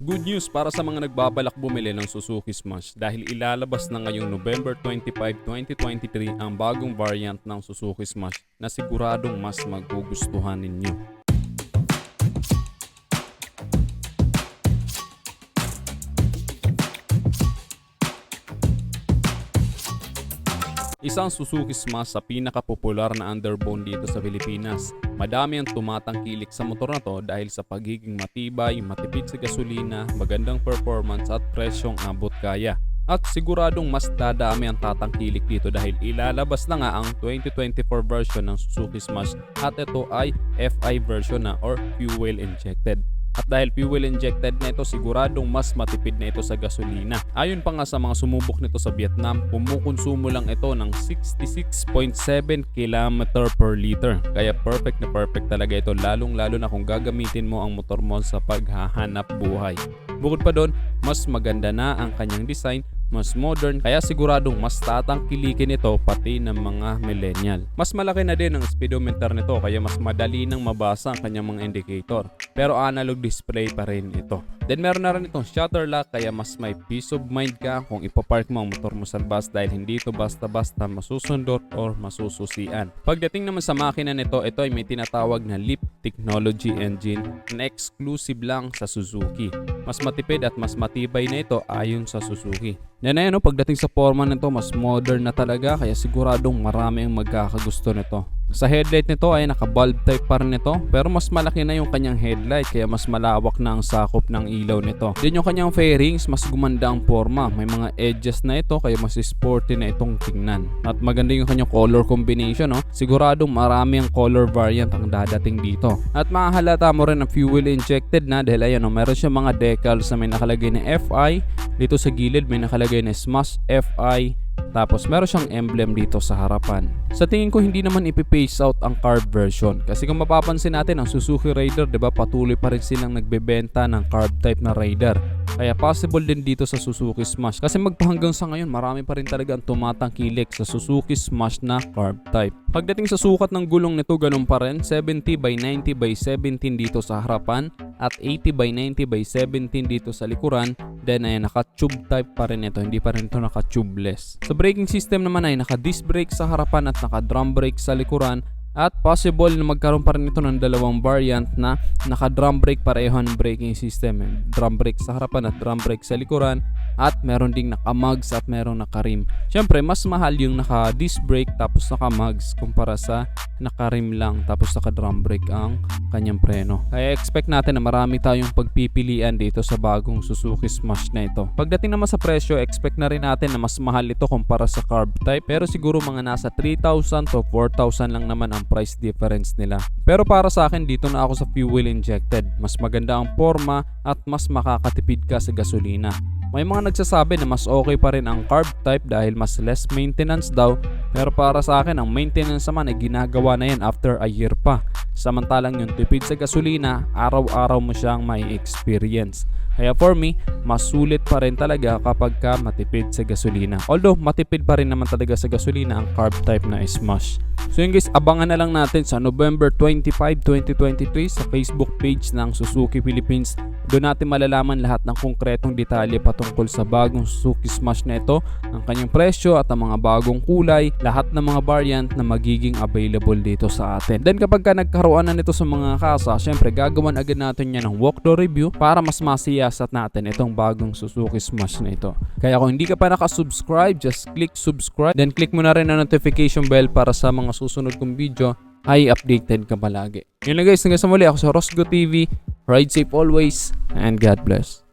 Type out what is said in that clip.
Good news para sa mga nagbabalak bumili ng Suzuki Smash dahil ilalabas na ngayong November 25, 2023 ang bagong variant ng Suzuki Smash na siguradong mas magugustuhan ninyo. Isang Suzuki Smash sa pinakapopular na underbone dito sa Pilipinas. Madami ang tumatangkilik sa motor na to dahil sa pagiging matibay, matipid sa gasolina, magandang performance at presyong abot kaya. At siguradong mas dadami ang tatangkilik dito dahil ilalabas na nga ang 2024 version ng Suzuki Smash at ito ay FI version na or fuel injected. At dahil fuel injected na ito, siguradong mas matipid na ito sa gasolina. Ayon pa nga sa mga sumubok nito sa Vietnam, kumukonsumo lang ito ng 66.7 km per liter. Kaya perfect na perfect talaga ito lalong lalo na kung gagamitin mo ang motor mo sa paghahanap buhay. Bukod pa doon, mas maganda na ang kanyang design mas modern kaya siguradong mas tatangkilikin ito pati ng mga millennial. Mas malaki na din ang speedometer nito kaya mas madali nang mabasa ang kanyang mga indicator. Pero analog display pa rin ito. Then meron na rin itong shutter lock kaya mas may peace of mind ka kung ipapark mo ang motor mo sa bus dahil hindi ito basta-basta masusundot or masususian. Pagdating naman sa makina nito, ito ay may tinatawag na Leap Technology Engine na exclusive lang sa Suzuki. Mas matipid at mas matibay na ito ayon sa Suzuki. Yan na yan, no? pagdating sa forma nito, mas modern na talaga kaya siguradong marami ang magkakagusto nito. Sa headlight nito ay naka-bulb type pa rin ito pero mas malaki na yung kanyang headlight kaya mas malawak na ang sakop ng ilaw nito. Din yung kanyang fairings mas gumanda ang forma. May mga edges na ito kaya mas sporty na itong tingnan. At maganda yung kanyang color combination no. Siguradong marami ang color variant ang dadating dito. At makahalata mo rin na fuel injected na dahil ayan no, meron siya mga decals na may nakalagay na FI. Dito sa gilid may nakalagay na Smash FI tapos meron siyang emblem dito sa harapan. Sa tingin ko hindi naman ipipace out ang carb version kasi kung mapapansin natin ang Suzuki Raider 'di ba patuloy pa rin silang nagbebenta ng carb type na Raider. Kaya possible din dito sa Suzuki Smash kasi magpahanggang sa ngayon marami pa rin talaga ang tumatangkilik sa Suzuki Smash na carb type. Pagdating sa sukat ng gulong nito ganun pa rin 70 by 90 by 17 dito sa harapan at 80 by 90 by 17 dito sa likuran then ay naka-tube type pa rin ito hindi pa rin ito naka-tubeless. Sa braking system naman ay naka-disc brake sa harapan at naka-drum brake sa likuran at possible na magkaroon pa rin ito ng dalawang variant na naka-drum brake pareho braking system. Drum brake sa harapan at drum brake sa likuran at meron ding naka-mugs at meron naka-rim. Siyempre, mas mahal yung naka-disc brake tapos naka-mugs kumpara sa naka-rim lang tapos naka-drum brake ang kanyang preno. Kaya expect natin na marami tayong pagpipilian dito sa bagong Suzuki Smash na ito. Pagdating naman sa presyo, expect na rin natin na mas mahal ito kumpara sa carb type pero siguro mga nasa 3,000 to 4,000 lang naman ang price difference nila. Pero para sa akin dito na ako sa fuel injected. Mas maganda ang forma at mas makakatipid ka sa gasolina. May mga nagsasabi na mas okay pa rin ang carb type dahil mas less maintenance daw pero para sa akin ang maintenance naman ay ginagawa na yan after a year pa. Samantalang yung tipid sa gasolina, araw-araw mo siyang may experience. Kaya for me, mas sulit pa rin talaga kapag ka matipid sa gasolina. Although matipid pa rin naman talaga sa gasolina ang carb type na Smash. So yun guys, abangan na lang natin sa November 25, 2023 sa Facebook page ng Suzuki Philippines. Doon natin malalaman lahat ng konkretong detalye patungkol sa bagong Suzuki Smash na ito, ang kanyang presyo at ang mga bagong kulay, lahat ng mga variant na magiging available dito sa atin. Then kapag ka nagkaroon na nito sa mga kasa, syempre gagawan agad natin yan ng walkthrough review para mas masiyasat natin itong bagong Suzuki Smash na ito. Kaya kung hindi ka pa nakasubscribe, just click subscribe. Then click mo na rin ang notification bell para sa mga susunod kong video ay updated ka palagi. Yun lang guys, hanggang sa muli ako sa Rosgo TV. Ride safe always and God bless.